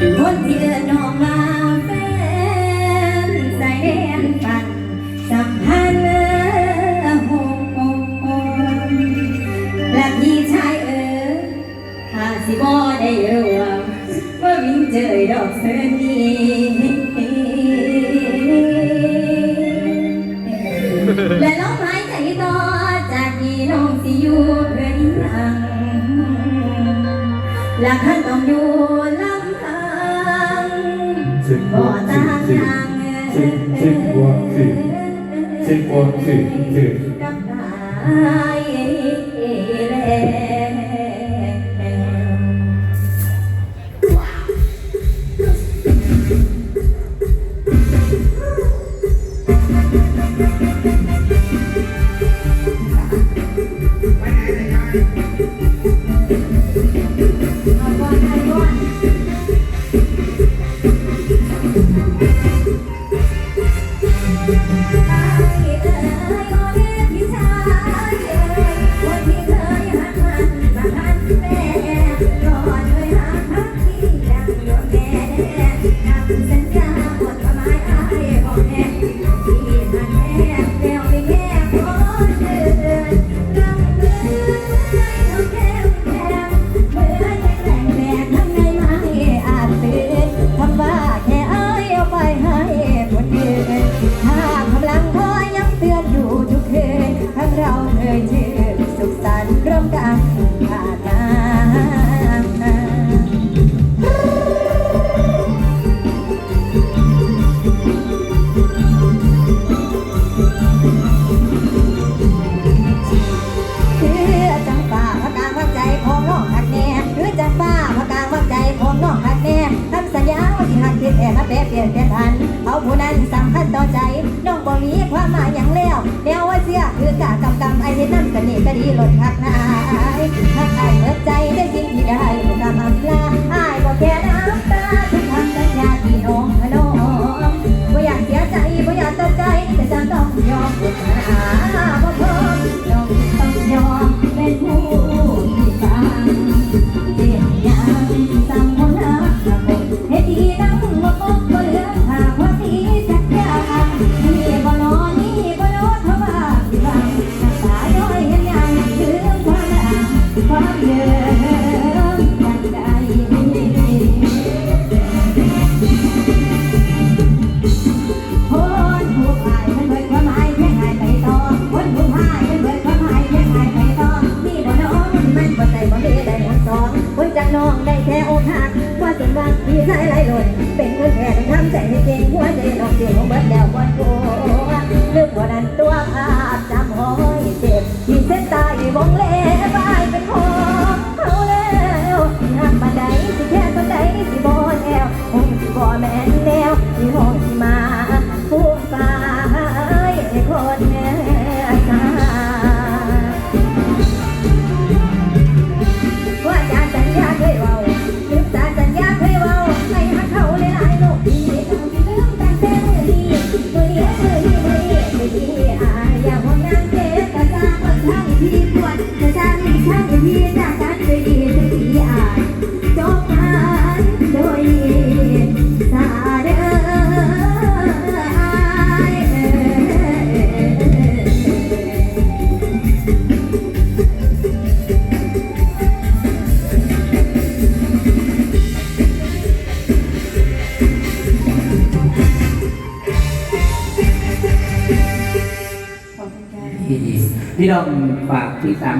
คนที่เดินออกมาแฟนใส่แดนฝันสัมพันธ์โฮมและพี่ชายเอ๋ยถ้าสิบ่ได้รวมว่าวินเจยดอกเสนีและลมหายใจต่อจากนี้น้องสิอยู่เพื่อนหลังและท่านต้องอยู่ สิบวกสิบสิกสิบสิบบวกสิบสิกวกสิบสิบไปไหนเลยครั ไปากำกำไอเห็นนั่งกันดีก็ดีหล่นหักนายหักอายเมื่อใจได้สิ่งที่ได้บ่กำอำลาอายบ่แค่น้ำตาทุกคำสัญญาที่น้องน้องบ่อยากเสียใจบ่อยากตกใจแต่จะต้องยอมกดหา ว่าพี่ชายไหลหล่นเป็นคนแค่ได้ทำใจให้เก่งหัวใจน้องเสียของเบิดแล้ววันโกลืมวันนั้นตัวภาพจำห้อยเจ็บมีเส้นตายวงเล่บายเป็นของเขาแล้วหักบันไดสิแค่ตอนไดสิบอแล้วคงสิบอแม่นแนวที่ห้อง พี่น้องฝากที่สาม